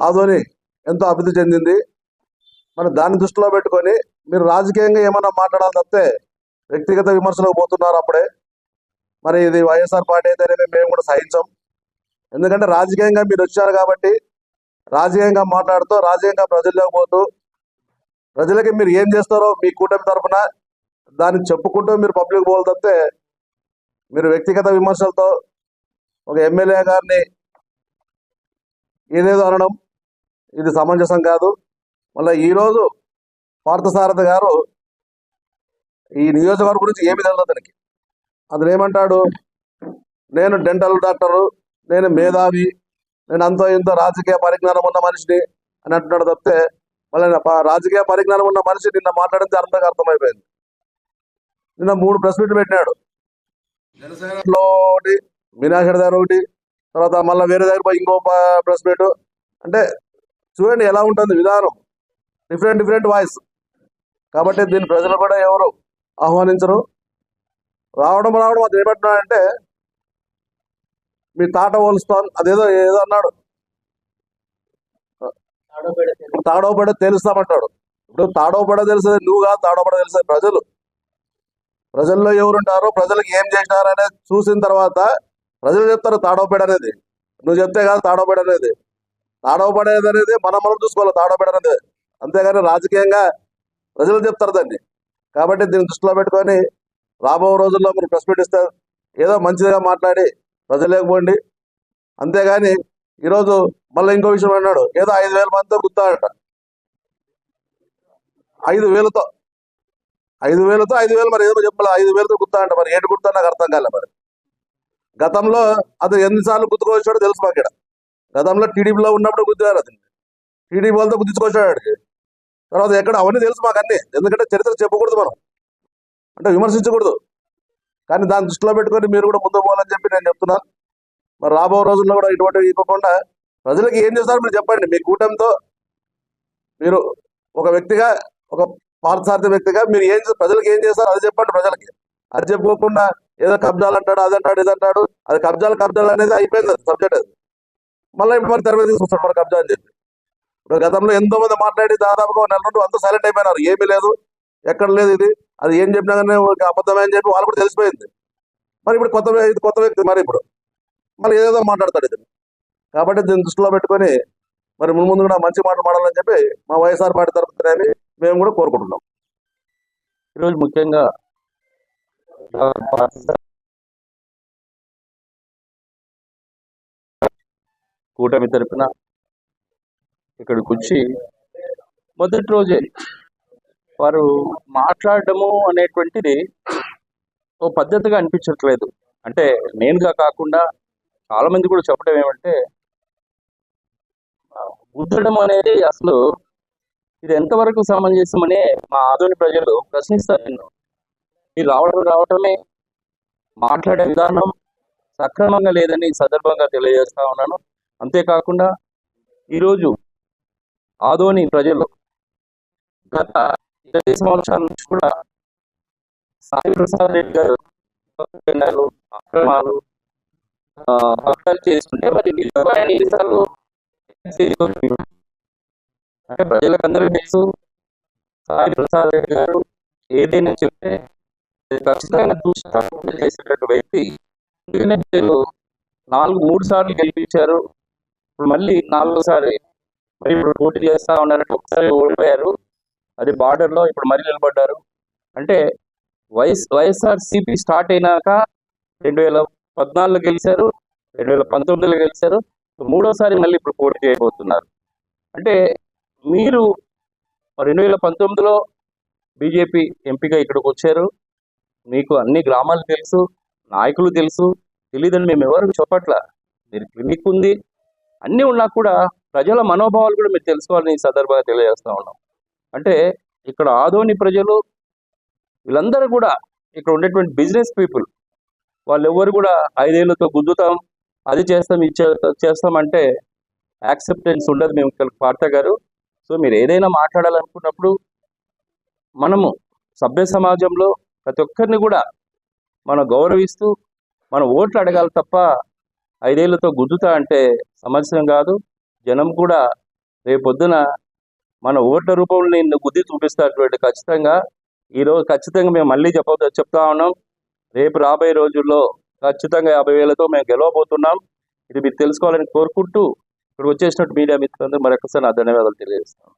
ఆదోని ఎంతో అభివృద్ధి చెందింది. మరి దాన్ని దృష్టిలో పెట్టుకొని మీరు రాజకీయంగా ఏమన్నా మాట్లాడాలి తప్పితే వ్యక్తిగత విమర్శలకు పోతున్నారు అప్పుడే. మరి ఇది వైఎస్ఆర్ పార్టీ అయితేనే మేము కూడా సహించాం. ఎందుకంటే రాజకీయంగా మీరు వచ్చారు కాబట్టి రాజకీయంగా మాట్లాడుతూ రాజకీయంగా ప్రజల్లోకి పోతూ ప్రజలకి మీరు ఏం చేస్తారో మీ కూటమి తరఫున దాన్ని చెప్పుకుంటూ మీరు పబ్లిక్ పోవాలి తప్పితే మీరు వ్యక్తిగత విమర్శలతో ఒక ఎమ్మెల్యే గారిని ఏదేదో అనడం ఇది సమంజసం కాదు. మళ్ళీ ఈరోజు పార్థసారథి గారు ఈ నియోజకవర్గం గురించి ఏమి తెలియదు అతనికి. అతను ఏమంటాడు? నేను డెంటల్ డాక్టరు నేను మేధావి నేను అంతో ఇంతో రాజకీయ పరిజ్ఞానం ఉన్న మనిషిని అని అంటున్నాడు తప్పితే మళ్ళీ రాజకీయ పరిజ్ఞానం ఉన్న మనిషి నిన్న మాట్లాడితే అర్థంగా అర్థమైపోయింది. నిన్న మూడు ప్రెస్ మీట్లు పెట్టినాడు. జనసేనలో ఒకటి దగ్గర ఒకటి తర్వాత మళ్ళీ వేరే దగ్గర పోయి ఇంకో ప్రెస్ మీట్. అంటే చూడండి ఎలా ఉంటుంది విధానం. డిఫరెంట్ డిఫరెంట్ వాయిస్ కాబట్టి దీన్ని ప్రజలు కూడా ఎవరు ఆహ్వానించరు. రావడం రావడం అది ఏమంటున్నాడంటే మీ తాట పోలుస్తాను అదేదో ఏదో అన్నాడు. తాడవపడ తేలుస్తామంటాడు తెలుస్తామంటాడు. ఇప్పుడు తాడవపడ తెలిసేది నువ్వు కాదు తాడవపడ తెలిసేది ప్రజలు. ప్రజల్లో ఎవరుంటారో ప్రజలకు ఏం చేసినారనేది చూసిన తర్వాత ప్రజలు చెప్తారు తాడవపేడ అనేది. నువ్వు చెప్తే కాదు తాడోపేడ అనేది. తాడవబడేది అనేది మనం మనం చూసుకోవాలి తాడోపేడ అంతేగాని రాజకీయంగా ప్రజలు చెప్తారు దాన్ని. కాబట్టి దీన్ని దృష్టిలో పెట్టుకొని రాబో రోజుల్లో మీరు ప్రెస్ మీట్ ఇస్తారు ఏదో మంచిదిగా మాట్లాడి ప్రజలేకపోండి అంతేగాని ఈరోజు మళ్ళీ ఇంకో విషయం అన్నాడు ఏదో ఐదు వేల మందితో గుర్తాడట ఐదు వేలతో. ఐదు వేలతో ఐదు వేలు మరి ఏదో చెప్పాలి ఐదు వేలతో గుర్తా అంట మరి. ఏంటి గుర్తా నాకు అర్థం కాలే మరి. గతంలో అతను ఎన్నిసార్లు గుర్తుకొచ్చాడో తెలుసు మాకు ఇక్కడ. గతంలో టీడీపీలో ఉన్నప్పుడు గుర్తున్నారు అతను టీడీపీ వాళ్ళతో గుర్తించుకొచ్చాడు ఆడికి తర్వాత ఎక్కడ అవన్నీ తెలుసు మాకు అన్ని. ఎందుకంటే చరిత్ర చెప్పకూడదు మనం. అంటే విమర్శించకూడదు. కానీ దాన్ని దృష్టిలో పెట్టుకొని మీరు కూడా ముందు పోవాలని చెప్పి నేను చెప్తున్నాను మరి రాబో రోజుల్లో కూడా ఇటువంటివి ఇవ్వకుండా ప్రజలకు ఏం చేస్తారో మీరు చెప్పండి. మీ కూటమితో మీరు ఒక వ్యక్తిగా ఒక పార్థసార్థ వ్యక్తిగా మీరు ఏం ప్రజలకు ఏం చేస్తారో అది చెప్పండి ప్రజలకి. అది చెప్పుకోకుండా ఏదో కబ్జాలు అంటాడు అది అంటాడు ఇది అంటాడు. అది కబ్జాలు కబ్జాలు అనేది అయిపోయింది సబ్జెక్ట్ అది. మళ్ళీ ఇప్పుడు మరి తెరవే తీసుకొస్తాడు మరి కబ్జా అని చెప్పి. ఇప్పుడు గతంలో ఎంతో మంది మాట్లాడి దాదాపుగా నెల నుండి అంతా సైలెంట్ అయిపోయినారు. ఏమీ లేదు. ఎక్కడ లేదు ఇది. అది ఏం చెప్పినా కానీ అబద్ధమే అని చెప్పి వాళ్ళు కూడా తెలిసిపోయింది. మరి ఇప్పుడు కొత్త ఇది కొత్త వ్యక్తి మరి ఇప్పుడు. మళ్ళీ ఏదేదో మాట్లాడతాడు ఇది కాబట్టి దీన్ని దృష్టిలో పెట్టుకొని మరి ముందు ముందు కూడా మంచి మాటలు మాడాలని చెప్పి మా వైఎస్ఆర్ పార్టీ తరఫున మేము కూడా కోరుకుంటున్నాం. ఈరోజు ముఖ్యంగా కూటమి తరపున ఇక్కడికి వచ్చి మొదటి రోజే వారు మాట్లాడడము అనేటువంటిది ఓ పద్ధతిగా అనిపించట్లేదు. అంటే నేనుగా కాకుండా చాలామంది కూడా చెప్పడం ఏమంటే ఆ, గుద్దడం అనేది అసలు ఇది ఎంతవరకు సమంజసమని మా ఆధునిక ప్రజలు ప్రశ్నిస్తారు నిన్ను. మీరు రావడం రావటమే మాట్లాడే విధానం సక్రమంగా లేదని సందర్భంగా తెలియజేస్తా ఉన్నాను. అంతేకాకుండా ఈరోజు ఆదోని ప్రజలు గత ఇరవై సంవత్సరాల నుంచి కూడా సాయి ప్రసాద్ రెడ్డి గారు పక్కనాలు, అక్రమాలు ఆ, చేస్తుంటే మరి అంటే ప్రజలకు అందరికీ తెలుసు సాయి ప్రసాద్ రెడ్డి గారు ఏదైనా చెప్తే ఖచ్చితంగా చూసి తప్పకుండా చేసేటట్టు వ్యక్తి. నాలుగు మూడు సార్లు గెలిపించారు. ఇప్పుడు మళ్ళీ నాలుగోసారి మరి ఇప్పుడు పోటీ చేస్తా ఉన్నారంటే ఒకసారి ఓడిపోయారు. అది బార్డర్లో ఇప్పుడు మరీ నిలబడ్డారు. అంటే వైఎస్ వైఎస్ఆర్ సిపి స్టార్ట్ అయినాక రెండు వేల పద్నాలుగులో గెలిచారు రెండు వేల పంతొమ్మిదిలో గెలిచారు. మూడోసారి మళ్ళీ ఇప్పుడు పోటీ చేయబోతున్నారు. అంటే మీరు రెండు వేల పంతొమ్మిదిలో బీజేపీ ఎంపీగా ఇక్కడికి వచ్చారు. మీకు అన్ని గ్రామాలు తెలుసు నాయకులు తెలుసు. తెలియదని మేము ఎవరికి చెప్పట్ల? మీరు క్లినిక్ ఉంది అన్నీ ఉన్నా కూడా ప్రజల మనోభావాలు కూడా మీరు తెలుసుకోవాలని ఈ సందర్భంగా తెలియజేస్తా ఉన్నాం. అంటే ఇక్కడ ఆదోని ప్రజలు వీళ్ళందరూ కూడా ఇక్కడ ఉండేటువంటి బిజినెస్ పీపుల్. వాళ్ళు ఎవరు కూడా ఐదేళ్ళతో గుద్దుతాం అది చేస్తాం ఇది చేస్తాం చేస్తామంటే యాక్సెప్టెన్స్ ఉండదు. మేము ఇక్కడ పార్త గారు సో మీరు ఏదైనా మాట్లాడాలనుకున్నప్పుడు మనము సభ్య సమాజంలో ప్రతి ఒక్కరిని కూడా మనం గౌరవిస్తూ మనం ఓట్లు అడగాలి తప్ప ఐదేళ్ళతో గుద్దుతా అంటే సమస్యం కాదు. జనం కూడా రేపు పొద్దున మన ఓట్ల రూపంలో నిన్ను గుద్ది చూపిస్తున్నటువంటి ఖచ్చితంగా. ఈరోజు ఖచ్చితంగా మేము మళ్ళీ చెప్ప చెప్తా ఉన్నాం. రేపు రాబోయే రోజుల్లో ఖచ్చితంగా యాభై వేలతో మేము గెలవబోతున్నాం. ఇది మీరు తెలుసుకోవాలని కోరుకుంటూ ఇప్పుడు వచ్చేసినట్టు మీడియా మిత్రులందరూ మరొకసారి నా ధన్యవాదాలు తెలియజేస్తాను